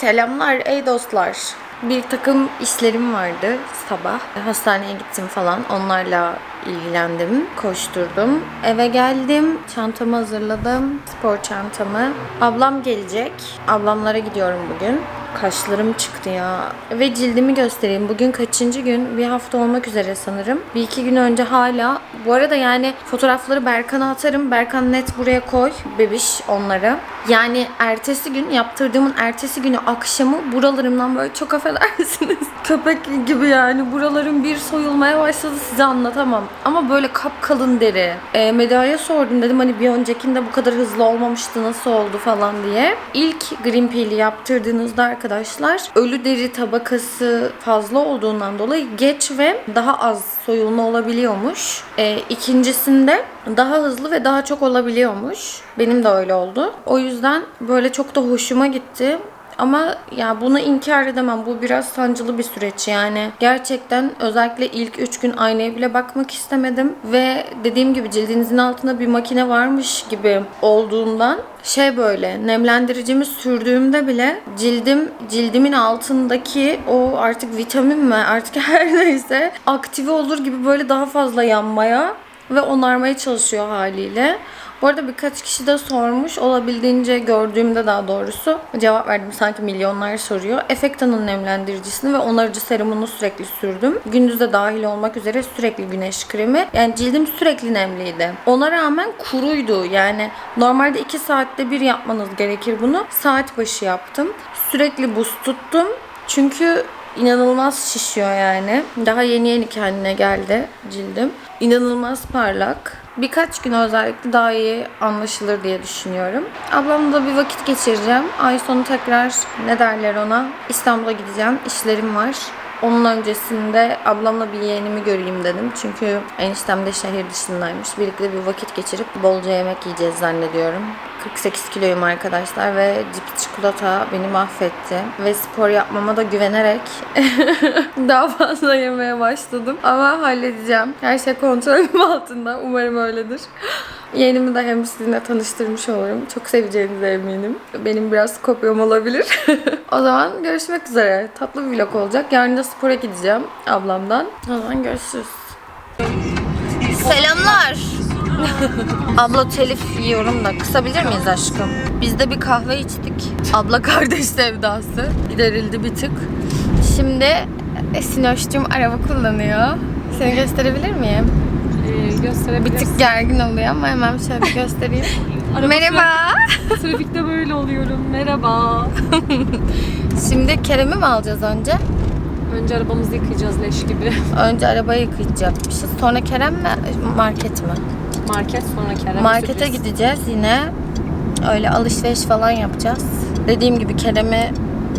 Selamlar ey dostlar. Bir takım işlerim vardı sabah. Hastaneye gittim falan. Onlarla ilgilendim, koşturdum. Eve geldim, çantamı hazırladım, spor çantamı. Ablam gelecek. Ablamlara gidiyorum bugün. Kaşlarım çıktı ya. Ve cildimi göstereyim. Bugün kaçıncı gün? Bir hafta olmak üzere sanırım. Bir iki gün önce hala. Bu arada yani fotoğrafları Berkan'a atarım. Berkan net buraya koy. Bebiş onları. Yani ertesi gün yaptırdığımın ertesi günü akşamı buralarımdan böyle çok affedersiniz. Köpek gibi yani buralarım bir soyulmaya başladı size anlatamam. Ama böyle kapkalın deri. E, Meda'ya sordum dedim hani bir öncekinde bu kadar hızlı olmamıştı nasıl oldu falan diye. İlk Green Peel'i yaptırdığınızda arkadaşlar ölü deri tabakası fazla olduğundan dolayı geç ve daha az soyulma olabiliyormuş. E, ikincisinde daha hızlı ve daha çok olabiliyormuş. Benim de öyle oldu. O yüzden böyle çok da hoşuma gitti. Ama ya bunu inkar edemem. Bu biraz sancılı bir süreç yani. Gerçekten özellikle ilk 3 gün aynaya bile bakmak istemedim. Ve dediğim gibi cildinizin altında bir makine varmış gibi olduğundan şey böyle nemlendiricimi sürdüğümde bile cildim cildimin altındaki o artık vitamin mi artık her neyse aktive olur gibi böyle daha fazla yanmaya ve onarmaya çalışıyor haliyle. Bu arada birkaç kişi de sormuş. Olabildiğince gördüğümde daha doğrusu cevap verdim. Sanki milyonlar soruyor. Effecta'nın nemlendiricisini ve onarıcı serumunu sürekli sürdüm. Gündüzde dahil olmak üzere sürekli güneş kremi. Yani cildim sürekli nemliydi. Ona rağmen kuruydu. Yani normalde 2 saatte bir yapmanız gerekir bunu. Saat başı yaptım. Sürekli buz tuttum. Çünkü inanılmaz şişiyor yani. Daha yeni yeni kendine geldi cildim. İnanılmaz parlak. Birkaç gün özellikle daha iyi anlaşılır diye düşünüyorum. Ablamla bir vakit geçireceğim. Ay sonu tekrar ne derler ona? İstanbul'a gideceğim. İşlerim var. Onun öncesinde ablamla bir yeğenimi göreyim dedim. Çünkü eniştem de şehir dışındaymış. Birlikte bir vakit geçirip bolca yemek yiyeceğiz zannediyorum. 48 kiloyum arkadaşlar ve cips çikolata beni mahvetti. Ve spor yapmama da güvenerek daha fazla yemeye başladım. Ama halledeceğim. Her şey kontrolüm altında. Umarım öyledir. Yeğenimi de hem sizinle tanıştırmış olurum. Çok seveceğinize eminim. Benim biraz kopyam olabilir. o zaman görüşmek üzere. Tatlı bir vlog olacak. Yarın da spora gideceğim ablamdan. O zaman görüşürüz. Selamlar. Abla telif yiyorum da kısabilir miyiz aşkım? Biz de bir kahve içtik. Abla kardeş sevdası. Giderildi bir tık. Şimdi Sinoş'cum araba kullanıyor. Seni gösterebilir miyim? Ee, Bir tık gergin oluyor ama hemen şöyle bir göstereyim. Merhaba. Trafikte böyle oluyorum. Merhaba. Şimdi Kerem'i mi alacağız önce? Önce arabamızı yıkayacağız leş gibi. Önce arabayı yıkayacakmışız. Sonra Kerem mi? Market mi? Market sonra Kerem. Markete sürpriz. gideceğiz yine. Öyle alışveriş falan yapacağız. Dediğim gibi Kerem'i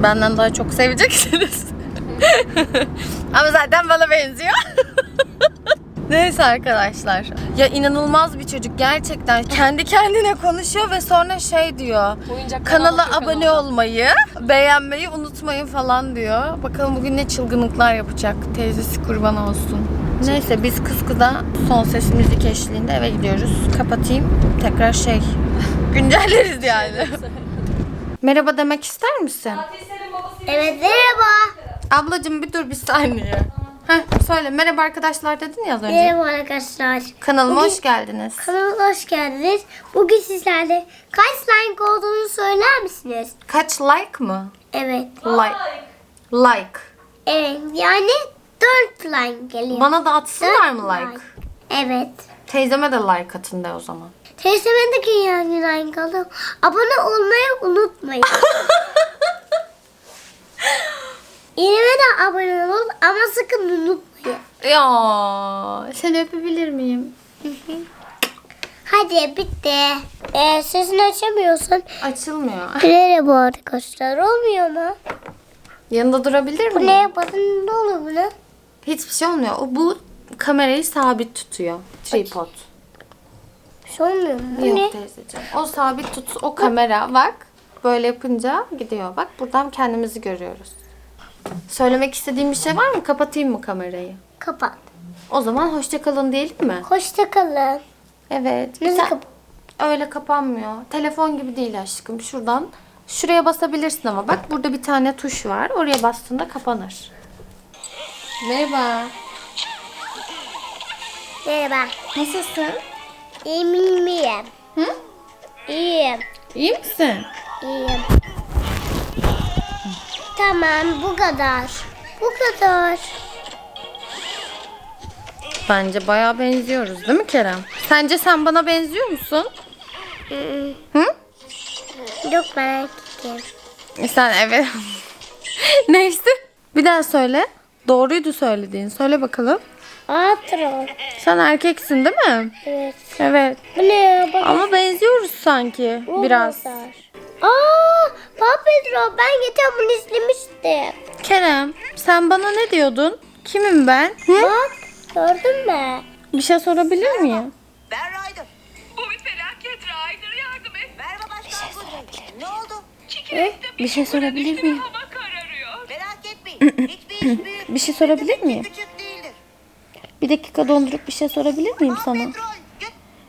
benden daha çok seveceksiniz. Ama zaten bana benziyor. Neyse arkadaşlar. Ya inanılmaz bir çocuk gerçekten. Kendi kendine konuşuyor ve sonra şey diyor. Oyuncak Kanala abone kanala. olmayı, beğenmeyi unutmayın falan diyor. Bakalım bugün ne çılgınlıklar yapacak. Teyzesi kurban olsun. Neyse biz kız kıza son ses müzik eşliğinde eve gidiyoruz. Kapatayım. Tekrar şey güncelleriz yani. Merhaba demek ister misin? Evet merhaba. Ablacığım bir dur bir saniye. Heh, söyle merhaba arkadaşlar dedin ya az önce. Merhaba arkadaşlar. Kanalıma Bugün- hoş geldiniz. Kanalıma hoş geldiniz. Bugün sizlerle kaç like olduğunu söyler misiniz? Kaç like mı? Evet. Like. Like. Evet yani 4 like geliyor. Bana da atsınlar Dört mı like? Evet. Teyzeme de like atın de o zaman. Teyzemdeki yani like alın. Abone olmayı unutmayın. Yine de abone olun ama sakın unutmayın. Ya seni öpebilir miyim? Hadi bitti. Eğer sesini açamıyorsan Açılmıyor. merhaba arkadaşlar olmuyor mu? Yanında durabilir Bu miyim? ne yapalım ne olur buna? Hiçbir şey olmuyor. O bu kamerayı sabit tutuyor. Tripod. Bir şey olmuyor mu? Bu Yok ne? teyzeciğim. O sabit tut. O kamera bak. Böyle yapınca gidiyor. Bak buradan kendimizi görüyoruz. Söylemek istediğim bir şey var mı? Kapatayım mı kamerayı? Kapat. O zaman hoşça kalın diyelim mi? Hoşça kalın. Evet. Nasıl Sen- kap- Öyle kapanmıyor. Telefon gibi değil aşkım. Şuradan Şuraya basabilirsin ama bak burada bir tane tuş var. Oraya bastığında kapanır. Merhaba. Merhaba. Nasılsın? İyiyim miyim? Hı? İyiyim. İyi misin? İyiyim. Tamam bu kadar. Bu kadar. Bence bayağı benziyoruz değil mi Kerem? Sence sen bana benziyor musun? Hı. Hı? Yok merak ettim. E Sen evet. Neyse. Bir daha söyle. Doğruydu söylediğin. Söyle bakalım. Atro. Sen erkeksin değil mi? Evet. Evet. Bu ne ya? Bak. Ama benziyoruz sanki bu biraz. kadar. Aa, Paw Patrol ben geçen bunu izlemiştim. Kerem, sen bana ne diyordun? Kimim ben? Hı? Bak gördün mü? Bir şey sorabilir miyim? Ben Ryder. Bu bir felaket Ryder yardım et. Merhaba başkan Kudret. Ne oldu? Çikirekte Bir şey sorabilir miyim? hava kararıyor. Merak etmeyin. Hiçbir iş büyük. Bir şey sorabilir miyim? Bir dakika dondurup bir şey sorabilir miyim sana?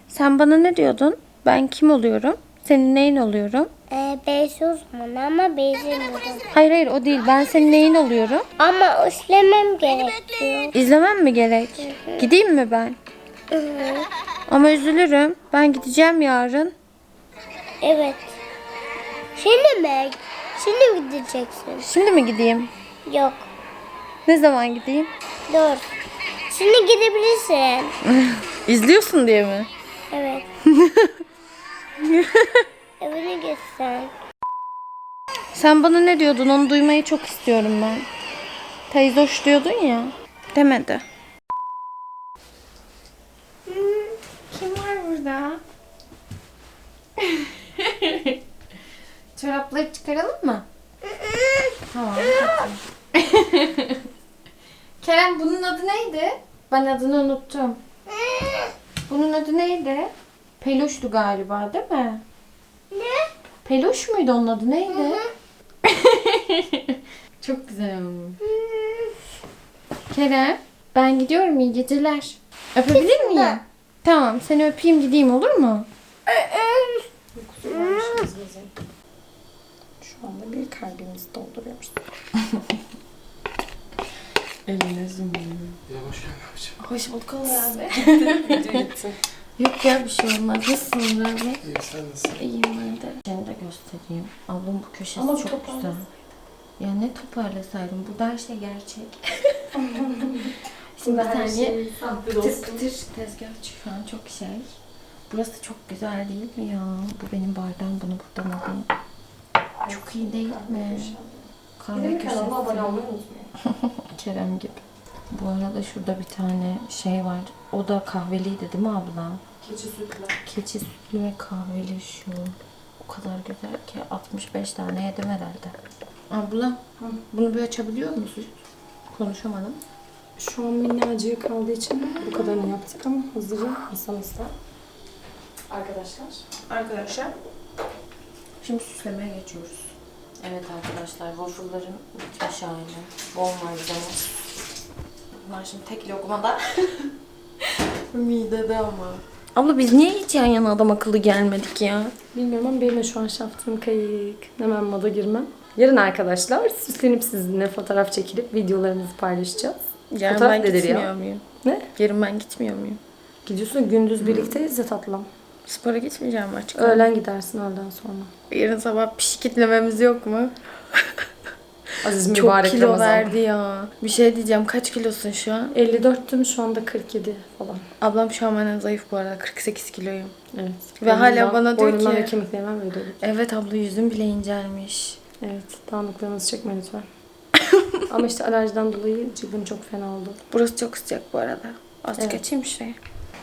Sen bana ne diyordun? Ben kim oluyorum? Senin neyin oluyorum? Ee, Beysi uzmanı ama benzemiyorum. Hayır hayır o değil. Ben senin neyin oluyorum? Ama işlemem gerekiyor. İzlemem mi gerek? Gideyim mi ben? Ama üzülürüm. Ben gideceğim yarın. Evet. Şimdi mi? Şimdi mi gideceksin? Şimdi mi gideyim? Yok. Ne zaman gideyim? Dur. Şimdi gidebilirsin. İzliyorsun diye mi? Evet. Evine gitsen. Sen bana ne diyordun? Onu duymayı çok istiyorum ben. Teyze hoş diyordun ya. Demedi. Kim var burada? Çorapları çıkaralım mı? tamam. Kerem bunun adı neydi? Ben adını unuttum. Bunun adı neydi? Peluştu galiba değil mi? Ne? Peluş muydu onun adı neydi? Çok güzel olmuş. Kerem ben gidiyorum iyi geceler. Öpebilir miyim? Tamam seni öpeyim gideyim olur mu? Şu anda bir kalbimizi dolduruyoruz. Eline zoom. Yavaş gel abiciğim. Hoş bulduk abi. Video gitti. Yok ya bir şey olmaz. Nasılsın abi? İyi sen nasılsın? İyiyim ben de. Seni de göstereyim. Ablam bu köşesi çok güzel. Ya ne toparlasaydım. Burada her şey gerçek. Şimdi bir saniye pıtır pıtır tezgah şu an çok şey. Burası çok güzel değil mi ya? Bu benim bardağım bunu buradan alayım. Çok iyi değil mi? Kahve köşesi. Kerem gibi. Bu arada şurada bir tane şey var. O da kahveliydi değil mi abla? Keçi sütlü. Keçi sütlü ve kahveli şu. O kadar güzel ki 65 tane yedim herhalde. Abla bunu bir açabiliyor musun? Konuşamadım. Şu an minnacığı kaldığı için bu kadarını yaptık ama hızlıca masamızda. Arkadaşlar. Arkadaşlar şimdi süslemeye geçiyoruz. Evet arkadaşlar waffle'ların bitmiş hali. Bol malzeme. Bunlar şimdi tek lokmada. Midede ama. Abla biz niye hiç yan yana adam akıllı gelmedik ya? Bilmiyorum ama benim de şu an şaftım kayık. Hemen moda girmem. Yarın arkadaşlar süslenip sizinle fotoğraf çekilip videolarımızı paylaşacağız. Yarın Fotoğraf ben nedir ya? gitmiyor muyum? Ne? Yarın ben gitmiyor muyum? Gidiyorsun gündüz birlikteyiz ya tatlım. Spora gitmeyeceğim açık. Öğlen gidersin öğleden sonra. Yarın sabah pişkitlememiz yok mu? Aziz Çok mübarek kilo Ramazan. verdi ya. Bir şey diyeceğim. Kaç kilosun şu an? 54'tüm şu anda 47 falan. Ablam şu an benden zayıf bu arada. 48 kiloyum. Evet. Ve hala bana diyor boynumdan ki- ve kemiklerimden böyle. Evet abla yüzüm bile incelmiş. Evet. Dağınıklığınızı çekme lütfen. ama işte alerjiden dolayı cildim çok fena oldu. Burası çok sıcak bu arada. Azıcık Evet. açayım şurayı.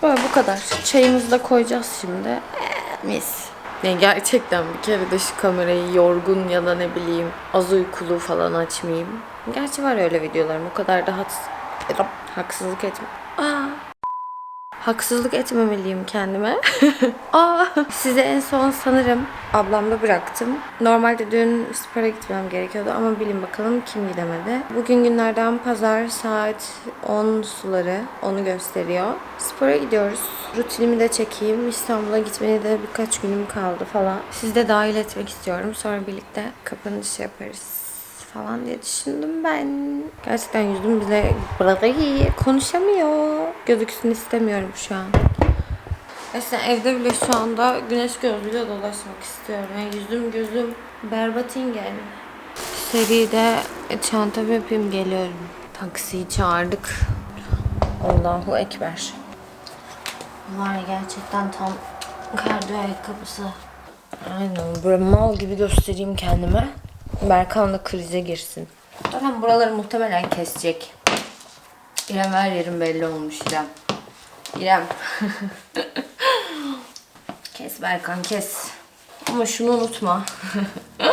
Böyle bu kadar. Çayımızı da koyacağız şimdi. Ee, mis. Yani gerçekten bir kere de şu kamerayı yorgun ya da ne bileyim az uykulu falan açmayayım. Gerçi var öyle videolarım. O kadar da haks- haksızlık etme. Aa. Haksızlık etmemeliyim kendime. Aa, size en son sanırım ablamda bıraktım. Normalde dün spora gitmem gerekiyordu ama bilin bakalım kim gidemedi. Bugün günlerden pazar saat 10 suları onu gösteriyor. Spora gidiyoruz. Rutinimi de çekeyim. İstanbul'a gitmeye de birkaç günüm kaldı falan. Siz de dahil etmek istiyorum. Sonra birlikte kapanış yaparız falan diye düşündüm ben. Gerçekten yüzüm bile bırakayım. Konuşamıyor. Gözüksün istemiyorum şu an. Mesela evde bile şu anda güneş gözlüğüyle dolaşmak istiyorum. Yani yüzüm gözüm berbatın yani. Seride çantamı yapayım geliyorum. Taksiyi çağırdık. Allahu Ekber. Var gerçekten tam kardiyo ayakkabısı. Aynen böyle mal gibi göstereyim kendime. Berkan da krize girsin. Zaten buraları muhtemelen kesecek. İrem her yerim belli olmuş İrem. İrem. kes Berkan kes. Ama şunu unutma.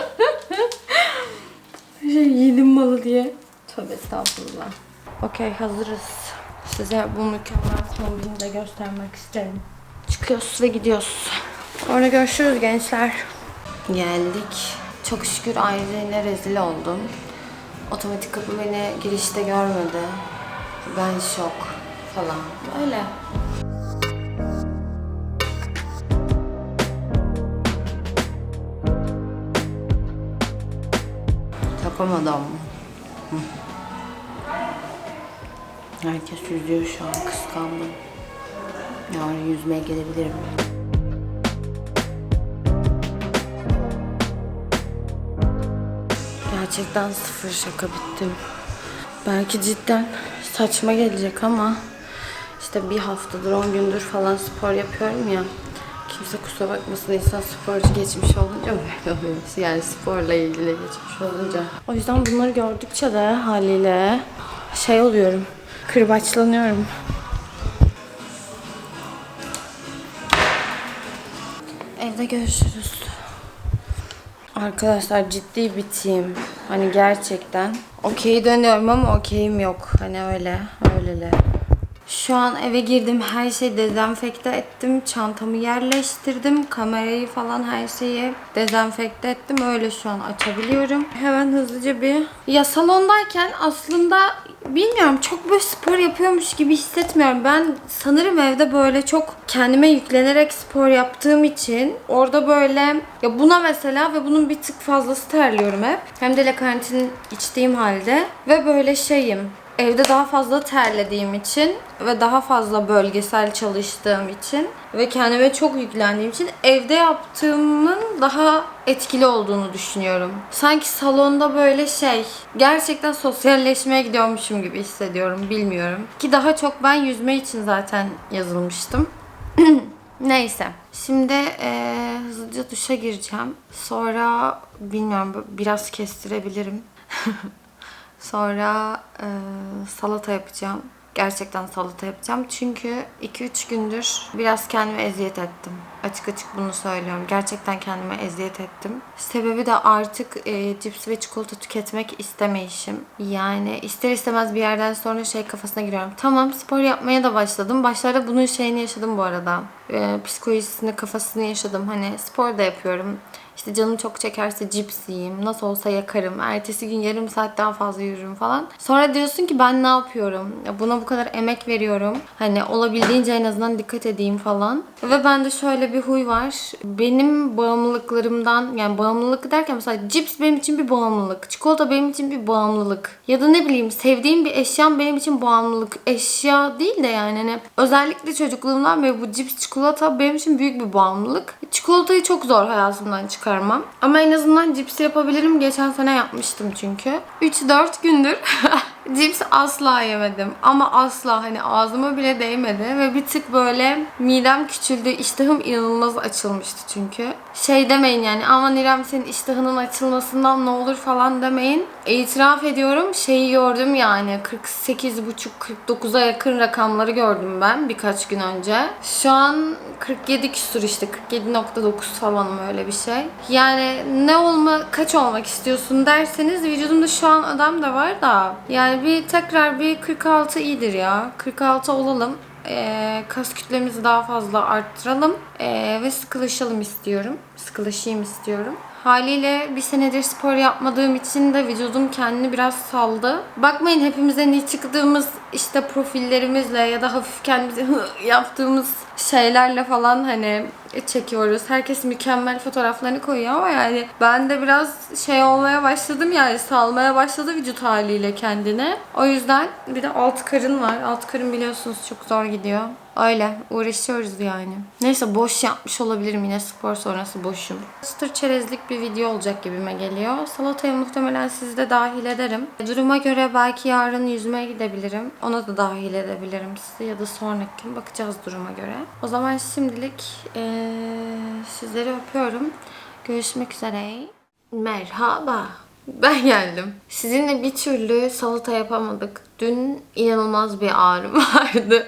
şey yedim malı diye. Tövbe estağfurullah. Okey hazırız. Size bu mükemmel kombini de göstermek isterim. Çıkıyoruz ve gidiyoruz. Sonra görüşürüz gençler. Geldik. Çok şükür ailene rezil oldum. Otomatik kapı beni girişte görmedi. Ben şok falan. Ama. Hı. Herkes yüzüyor şu an kıskandım. Yarın yüzmeye gelebilirim. Gerçekten sıfır şaka bittim. Belki cidden saçma gelecek ama işte bir haftadır 10 gündür falan spor yapıyorum ya. Kimse kusura bakmasın insan sporcu geçmiş olunca böyle oluyor. Yani sporla ilgili geçmiş olunca. O yüzden bunları gördükçe de haliyle şey oluyorum. Kırbaçlanıyorum. Evde görüşürüz. Arkadaşlar ciddi biteyim. Hani gerçekten. Okey dönüyorum ama okeyim yok. Hani öyle. Öylele. Şu an eve girdim. Her şeyi dezenfekte ettim. Çantamı yerleştirdim. Kamerayı falan her şeyi dezenfekte ettim. Öyle şu an açabiliyorum. Hemen hızlıca bir... Ya salondayken aslında bilmiyorum çok böyle spor yapıyormuş gibi hissetmiyorum. Ben sanırım evde böyle çok kendime yüklenerek spor yaptığım için orada böyle ya buna mesela ve bunun bir tık fazlası terliyorum hep. Hem de lakantin içtiğim halde ve böyle şeyim evde daha fazla terlediğim için ve daha fazla bölgesel çalıştığım için ve kendime çok yüklendiğim için evde yaptığımın daha etkili olduğunu düşünüyorum. Sanki salonda böyle şey gerçekten sosyalleşmeye gidiyormuşum gibi hissediyorum bilmiyorum. Ki daha çok ben yüzme için zaten yazılmıştım. Neyse. Şimdi eee, hızlıca duşa gireceğim. Sonra bilmiyorum biraz kestirebilirim. Sonra e, salata yapacağım. Gerçekten salata yapacağım. Çünkü 2-3 gündür biraz kendime eziyet ettim. Açık açık bunu söylüyorum. Gerçekten kendime eziyet ettim. Sebebi de artık e, cips ve çikolata tüketmek istemeyişim. Yani ister istemez bir yerden sonra şey kafasına giriyorum. Tamam spor yapmaya da başladım. Başlarda bunun şeyini yaşadım bu arada. E, psikolojisini, kafasını yaşadım. Hani spor da yapıyorum. İşte canım çok çekerse cips yiyeyim. Nasıl olsa yakarım. Ertesi gün yarım saat daha fazla yürürüm falan. Sonra diyorsun ki ben ne yapıyorum? Ya Buna bu kadar emek veriyorum. Hani olabildiğince en azından dikkat edeyim falan. Ve bende şöyle bir huy var. Benim bağımlılıklarımdan yani bağımlılık derken mesela cips benim için bir bağımlılık. Çikolata benim için bir bağımlılık. Ya da ne bileyim sevdiğim bir eşyam benim için bağımlılık. Eşya değil de yani hani özellikle çocukluğumdan beri bu cips çikolata benim için büyük bir bağımlılık. Çikolatayı çok zor hayatımdan çıkarmam. Ama en azından cipsi yapabilirim. Geçen sene yapmıştım çünkü. 3-4 gündür cips asla yemedim. Ama asla hani ağzıma bile değmedi. Ve bir tık böyle midem küçüldü. İştahım inanılmaz açılmıştı çünkü. Şey demeyin yani aman İrem senin iştahının açılmasından ne olur falan demeyin. İtiraf ediyorum şeyi gördüm yani 48,5-49'a yakın rakamları gördüm ben birkaç gün önce. Şu an 47 küsur işte 47.9 falanım öyle bir şey. Yani ne olma kaç olmak istiyorsun derseniz vücudumda şu an adam da var da yani bir tekrar bir 46 iyidir ya. 46 olalım. e, kas kütlemizi daha fazla arttıralım e, ve sıkılaşalım istiyorum. Sıkılaşayım istiyorum. Haliyle bir senedir spor yapmadığım için de vücudum kendini biraz saldı. Bakmayın hepimiz en iyi çıktığımız işte profillerimizle ya da hafif kendimizi yaptığımız şeylerle falan hani çekiyoruz. Herkes mükemmel fotoğraflarını koyuyor ama yani ben de biraz şey olmaya başladım yani salmaya başladı vücut haliyle kendine. O yüzden bir de alt karın var. Alt karın biliyorsunuz çok zor gidiyor. Öyle uğraşıyoruz yani. Neyse boş yapmış olabilirim yine spor sonrası boşum. Çıtır çerezlik bir video olacak gibime geliyor. Salataya muhtemelen sizi de dahil ederim. Duruma göre belki yarın yüzmeye gidebilirim. Ona da dahil edebilirim sizi ya da sonraki gün bakacağız duruma göre. O zaman şimdilik eee, sizleri öpüyorum. Görüşmek üzere. Merhaba. Ben geldim. Sizinle bir türlü salata yapamadık. Dün inanılmaz bir ağrım vardı.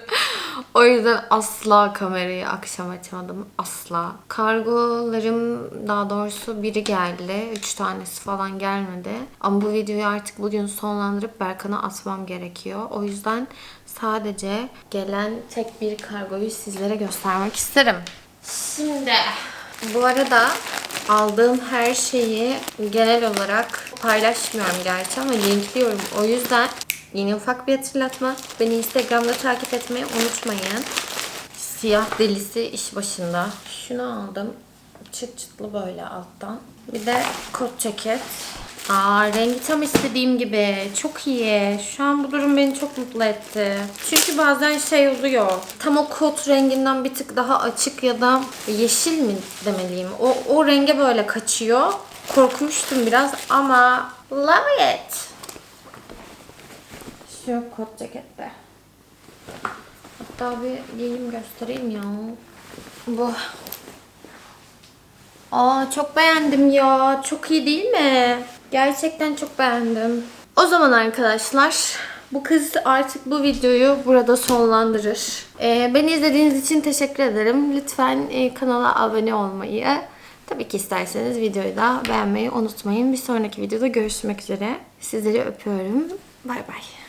O yüzden asla kamerayı akşam açmadım. Asla. Kargolarım daha doğrusu biri geldi. Üç tanesi falan gelmedi. Ama bu videoyu artık bugün sonlandırıp Berkan'a atmam gerekiyor. O yüzden sadece gelen tek bir kargoyu sizlere göstermek isterim. Şimdi bu arada aldığım her şeyi genel olarak paylaşmıyorum gerçi ama linkliyorum. O yüzden yine ufak bir hatırlatma. Beni Instagram'da takip etmeyi unutmayın. Siyah delisi iş başında. Şunu aldım. Çıt çıtlı böyle alttan. Bir de kot ceket. Aa rengi tam istediğim gibi. Çok iyi. Şu an bu durum beni çok mutlu etti. Çünkü bazen şey oluyor. Tam o kot renginden bir tık daha açık ya da yeşil mi demeliyim. O, o renge böyle kaçıyor. Korkmuştum biraz ama love it. Şu kot cekette. Hatta bir giyeyim göstereyim ya. Bu. Aa çok beğendim ya. Çok iyi değil mi? Gerçekten çok beğendim. O zaman arkadaşlar bu kız artık bu videoyu burada sonlandırır. Ee, beni izlediğiniz için teşekkür ederim. Lütfen e, kanala abone olmayı, tabii ki isterseniz videoyu da beğenmeyi unutmayın. Bir sonraki videoda görüşmek üzere. Sizleri öpüyorum. Bay bay.